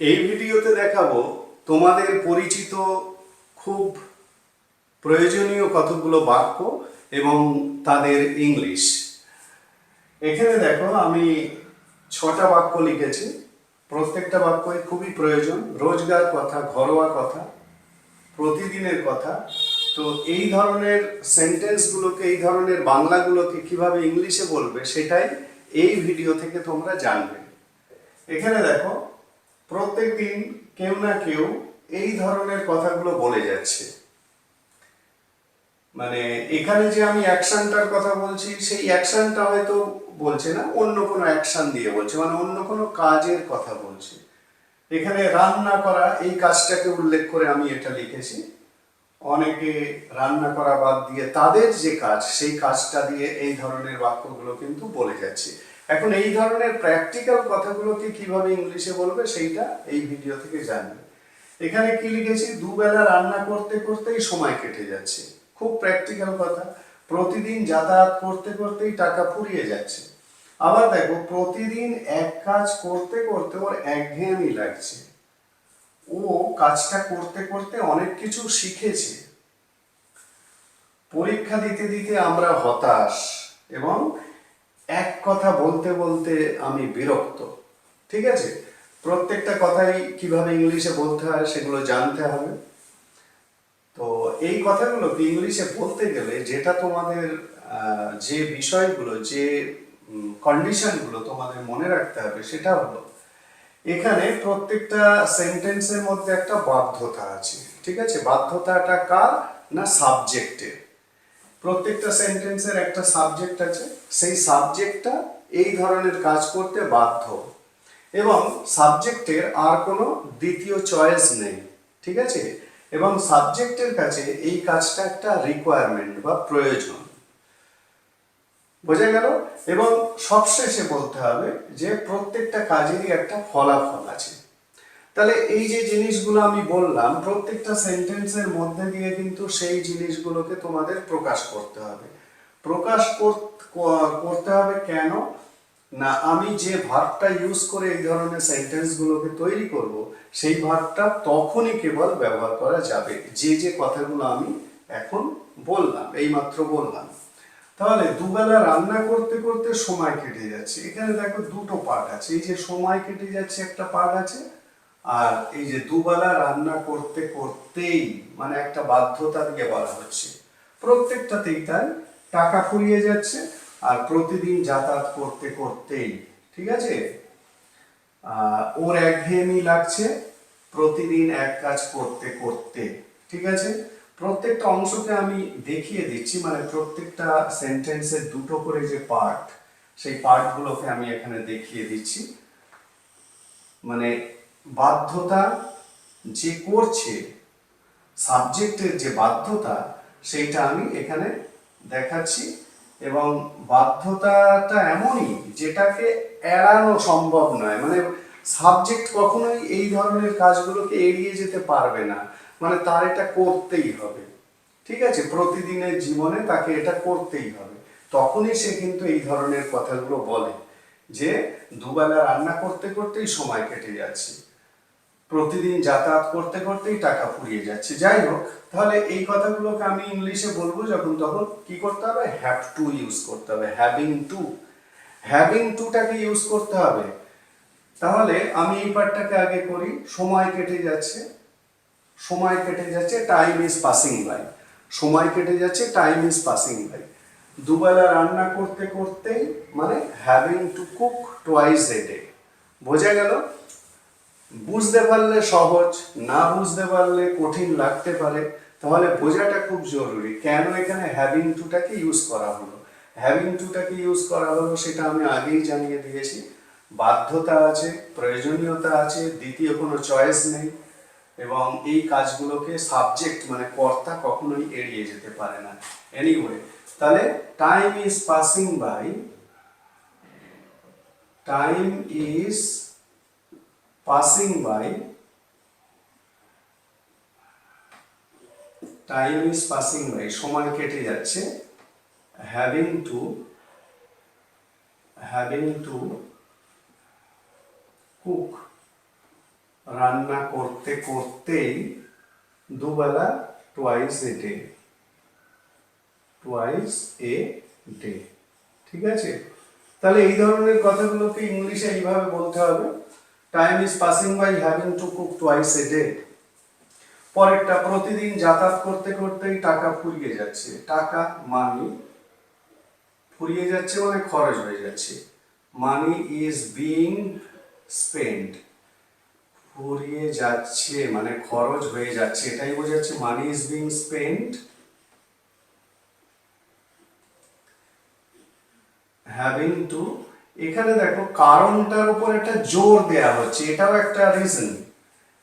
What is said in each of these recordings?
এই ভিডিওতে দেখাবো তোমাদের পরিচিত খুব প্রয়োজনীয় কতগুলো বাক্য এবং তাদের ইংলিশ। এখানে দেখো, আমি ছটা বাক্য লিখেছি। প্রত্যেকটা বাক্যই খুবই প্রয়োজন। রোজগার কথা, ঘরোয়া কথা, প্রতিদিনের কথা। তো এই ধরনের সেন্টেন্সগুলোকে, এই ধরনের বাংলাগুলোকে কীভাবে ইংলিশে বলবে, সেটাই এই ভিডিও থেকে তোমরা জানবে। এখানে দেখো প্রত্যেক দিন কেউ না কেউ এই ধরনের কথাগুলো বলে যাচ্ছে। মানে এখানে যে আমি অ্যাকশনটার কথা বলছি, সেই অ্যাকশনটা হয়তো বলছে না, অন্য কোনো অ্যাকশন দিয়ে বলছে মানে অন্য কোনো কাজের কথা বলছে। এখানে রান্না করা, এই কাজটাকে উল্লেখ করে আমি এটা লিখেছি। অনেকে রান্না করা বাদ দিয়ে তাদের যে কাজ, সেই কাজটা দিয়ে এই ধরনের বাক্যগুলো কিন্তু বলে যাচ্ছে। এখন এই ধরনের প্র্যাকটিক্যাল কথাগুলোকে কীভাবে ইংলিশে বলবে সেইটা এই ভিডিও থেকে জানবে। এখানে কি লিখেছি? দুবেলা রান্না করতে করতেই সময় কেটে যাচ্ছে। খুব প্র্যাকটিক্যাল কথা। প্রতিদিন যাতায়াত করতে করতেই টাকা ফুরিয়ে যাচ্ছে। আবার দেখো, প্রতিদিন এক কাজ করতে করতে ওর একঘেয়েমি লাগছে। ও কাজটা করতে করতে অনেক কিছু শিখেছে। পরীক্ষা দিতে দিতে আমরা হতাশ এবং এক কথা বলতে বলতে আমি বিরক্ত। ঠিক আছে? প্রত্যেকটা কথাই কীভাবে ইংলিশে বলতে হয় সেগুলো জানতে হবে। তো এই কথাগুলোকে ইংলিশে বলতে গেলে যেটা তোমাদের যে বিষয়গুলো, যে কন্ডিশনগুলো তোমাদের মনে রাখতে হবে সেটা হলো, এখানে প্রত্যেকটা সেন্টেন্সের মধ্যে একটা বাধ্যতা আছে। ঠিক আছে? বাধ্যতাটা কার? না সাবজেক্টের প্রত্যেকটা সেন্টেন্সের একটা সাবজেক্ট আছে। সেই সাবজেক্টটা এই ধরনের কাজ করতে বাধ্য। এবং সাবজেক্টের আর কোনো দ্বিতীয় চয়েস নেই, ঠিক আছে? এবং সাবজেক্টের কাছে এই কাজটা একটা রিকোয়ারমেন্ট বা প্রয়োজন। বোঝা গেল? এবং সবশেষে বলতে হবে যে প্রত্যেকটা কাজেরই একটা ফলাফল আছে। তাহলে এই যে জিনিসগুলো আমি বললাম, প্রত্যেকটা সেন্টেন্সের মধ্যে দিয়ে কিন্তু সেই জিনিসগুলোকে তোমাদের প্রকাশ করতে হবে। প্রকাশ কর- করতে হবে কেন? না, আমি যে ভার্বটা ইউজ করে এই ধরনের সেন্টেন্সগুলোকে তৈরি করব, সেই ভার্বটা তখনই কেবল ব্যবহার করা যাবে। যে যে কথাগুলো আমি এখন বললাম, এইমাত্র বললাম। তাহলে দুবেলা রান্না করতে করতে সময় কেটে যাচ্ছে। এখানে দেখো দুটো পার্ট আছে। এই যে সময় কেটে যাচ্ছে, একটা পার্ট আছে। আর এই যে দুবেলা রান্না করতে করতেই মানে একটা বাধ্যতা দিয়ে বলা হচ্ছে। প্রত্যেকটাতেই তাই টাকা ফুরিয়ে যাচ্ছে আর প্রতিদিন যাতায়াত করতে করতেই, ঠিক আছে? ওর একঘেয়েমি লাগছে প্রতিদিন এক কাজ করতে করতে, ঠিক আছে? প্রত্যেকটা অংশকে আমি দেখিয়ে দিচ্ছি মানে প্রত্যেকটা সেন্টেন্সের দুটো করে যে পার্ট, সেই পার্টগুলোকে আমি এখানে দেখিয়ে দিচ্ছি। মানে বাধ্যতা যে করছে সাবজেক্টের যে বাধ্যতা, সেইটা আমি এখানে দেখাচ্ছি। এবং বাধ্যতাটা এমনই যেটাকে এড়ানো সম্ভব নয়। মানে সাবজেক্ট কখনোই এই ধরনের কাজগুলোকে এড়িয়ে যেতে পারবে না। মানে তার এটা করতেই হবে। ঠিক আছে? প্রতিদিনের জীবনে তাকে এটা করতেই হবে। তখনই সে কিন্তু এই ধরনের কথাগুলো বলে যে, দুবেলা রান্না করতে করতেই সময় কেটে যাচ্ছে। প্রতিদিন যাতায়াত করতে করতেই টাকা ফুরিয়ে যাচ্ছে। যাই হোক, তাহলে এই কথাগুলোকে আমি ইংলিশে বলব যখন তখন কি করতে হবে? হ্যাভ টু ইউজ করতে হবে। হ্যাভিং টু হ্যাভিং টুটাকে ইউজ করতে হবে। তাহলে আমি এই পার্টটাকে আগে করি। সময় কেটে যাচ্ছে। সময় কেটে যাচ্ছে টাইম ইজ পাসিং বাই সময় কেটে যাচ্ছে টাইম ইজ পাসিং বাই দুবেলা রান্না করতে করতেই মানে having to cook twice a day বোঝা গেল? বুঝতে পারলে সহজ, না বুঝতে পারলে কঠিন লাগতে পারে। তাহলে বোঝাটা খুব জরুরি, কেন এখানে হ্যাভিং টুটাকে ইউজ করা হলো? হ্যাভিং টুটাকে ইউজ করা হলো সেটা আমি আগেই জানিয়ে দিয়েছি। বাধ্যতা আছে, প্রয়োজনীয়তা আছে, দ্বিতীয় কোনো চয়েস নেই। এবং এই কাজগুলোকে সাবজেক্ট মানে কর্তা কখনোই এড়িয়ে যেতে পারে না। এনিওয়ে তাহলে time is passing by time is passing by time is passing by সময় কেটে যাচ্ছে having to having to cook রান্না করতে করতেই দুবেলা twice a day twice a day ঠিক আছে? তাহলে এই ধরনের কথাগুলোকে ইংলিশে এইভাবে বলতে হবে। Time is passing by having to cook twice a day পরেরটা, প্রতিদিন যাতায়াত করতে করতেই টাকা ফুরিয়ে যাচ্ছে। টাকা মানি ফুরিয়ে যাচ্ছে মানে খরচ হয়ে যাচ্ছে। মানি ইজ বিং স্পেন্ড ফুরিয়ে যাচ্ছে মানে খরচ হয়ে যাচ্ছে, এটাই বোঝাচ্ছে money is being spend having to এখানে দেখো কারণটার উপর একটা জোর দেয়া হচ্ছে এটাও একটা রিজন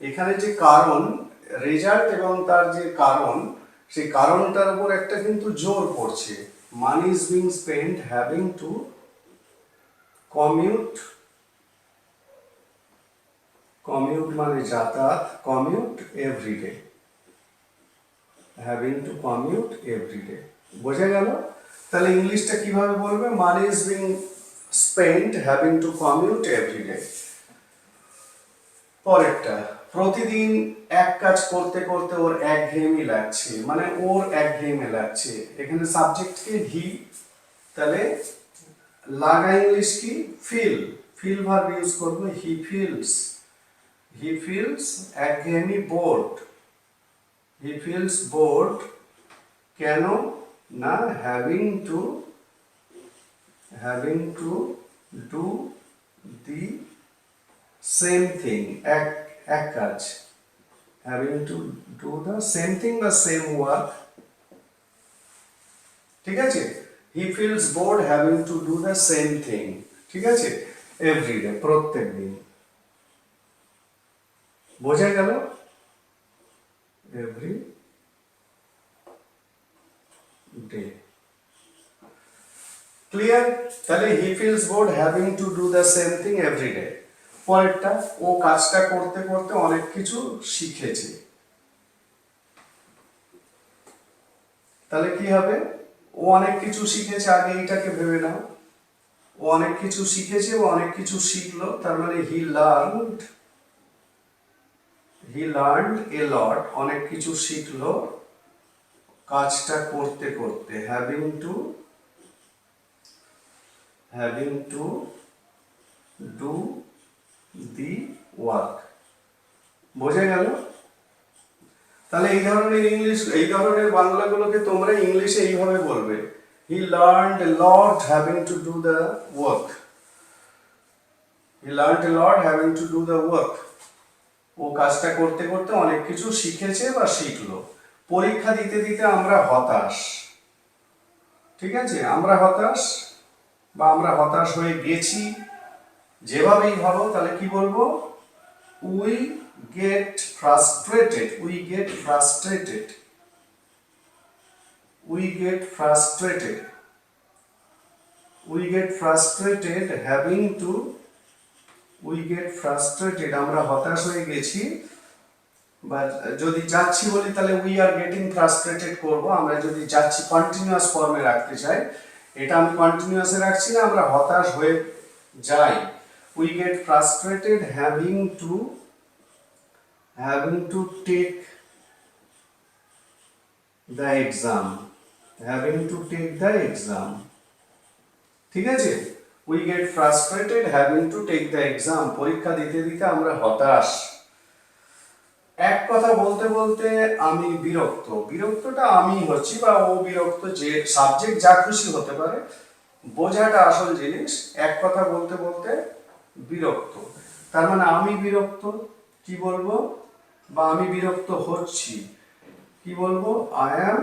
এখানে যে কারণ রেজাল্ট এবং তার যে কারণ, সেই কারণটার উপর একটা কিন্তু জোর পড়ছে। Money is being spend having to commute commute মানে যাতায়াত commute everyday having to commute everyday বোঝা গেল? তাহলে ইংলিশটা কীভাবে বলবে? Money is being spend having to commute everyday পরেরটা, প্রতিদিন এক কাজ করতে করতে ওর একঘেয়েমি লাগছে। মানে ওর একঘেয়েমি লাগছে। এখানে সাবজেক্ট কি হি তাহলে লাগা ইংলিশ কি? ফিল ফিল ভার্ব ইউজ করবে। হি ফিলস হি ফিলস একঘেয়েমি বোর্ড হি ফিলস বোর্ড কেন? না having to having to do the same thing এক having to do the same thing বা সেম ওয়ার্ক ঠিক আছে? He feels bored having to do the same thing ঠিক আছে? Everyday প্রত্যেক দিন। বোঝা গেল? এভরি ডে ক্লিয়ার তাহলে he feels bored having to do the same thing every day পরেরটা, ও কাজটা করতে করতে অনেক কিছু শিখেছে। তাহলে কি হবে? ও অনেক কিছু শিখেছে, আগে এইটাকে ভেবে নাও। ও অনেক কিছু শিখেছে, ও অনেক কিছু শিখলো, তার মানে he learned he learned a lot অনেক কিছু শিখলো কাজটা করতে করতে having to having to do the work বোঝা গেল? তাহলে এই ধরনের ইংলিশ এই ধরনের বাংলাগুলোকে তোমরা ইংলিশে এইভাবে বলবে। He learned a lot having to do the work he learned a lot having to do the work ও কাজটা করতে করতে অনেক কিছু শিখেছে বা শিখলো। পরীক্ষা দিতে দিতে আমরা হতাশ। ঠিক আছে? আমরা হতাশ। বা আমরা হতাশ হয়ে গেছি, যেভাবেই ভাবো, তাহলে কি বলব? We get frustrated we get frustrated we get frustrated we get frustrated having to we get frustrated আমরা হতাশ হয়ে গেছি বা যদি যাচ্ছি বলি, তাহলে উই আর গেটিং ফ্রাস্ট্রেটেড করব। আমরা যদি যাচ্ছি কন্টিনিউয়াস ফর্মে রাখতে চাই এটা আমি কন্টিনিউয়াসে রাখছি না, আমরা হতাশ হয়ে যাই। We get frustrated having to having to take the exam having to take the exam ঠিক আছে? We get frustrated having to take the exam পরীক্ষা দিতে দিতে আমরা হতাশ। এক কথা বলতে বলতে আমি বিরক্ত। বিরক্তটা আমি হচ্ছি বা ও বিরক্ত, যে সাবজেক্ট যা খুশি হতে পারে, বোঝাটা আসল জিনিস। এক কথা বলতে বলতে বিরক্ত। তার মানে আমি বিরক্ত, কি বলব? বা আমি বিরক্ত হচ্ছি, কি বলব? I am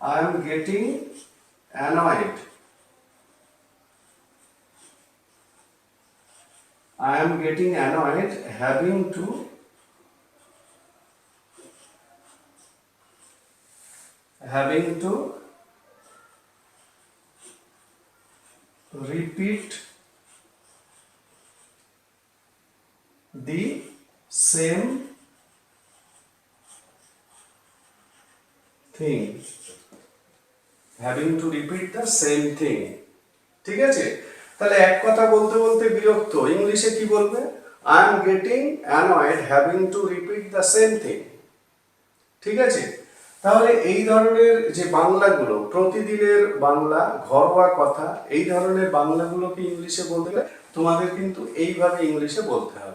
I am getting annoyed I am getting annoyed having to having to repeat the same thing having to repeat the same thing ঠিক আছে তাহলে এক কথা বলতে বলতে বিরক্ত। ইংলিশে কি বলবে? I am getting annoyed having to repeat the same thing ঠিক আছে? তাহলে এই ধরনের যে বাংলাগুলো, প্রতিদিনের বাংলা, ঘরোয়া কথা, এই ধরনের বাংলাগুলোকে ইংলিশে বলতে গেলে তোমাদের কিন্তু এইভাবে ইংলিশে বলতে হবে।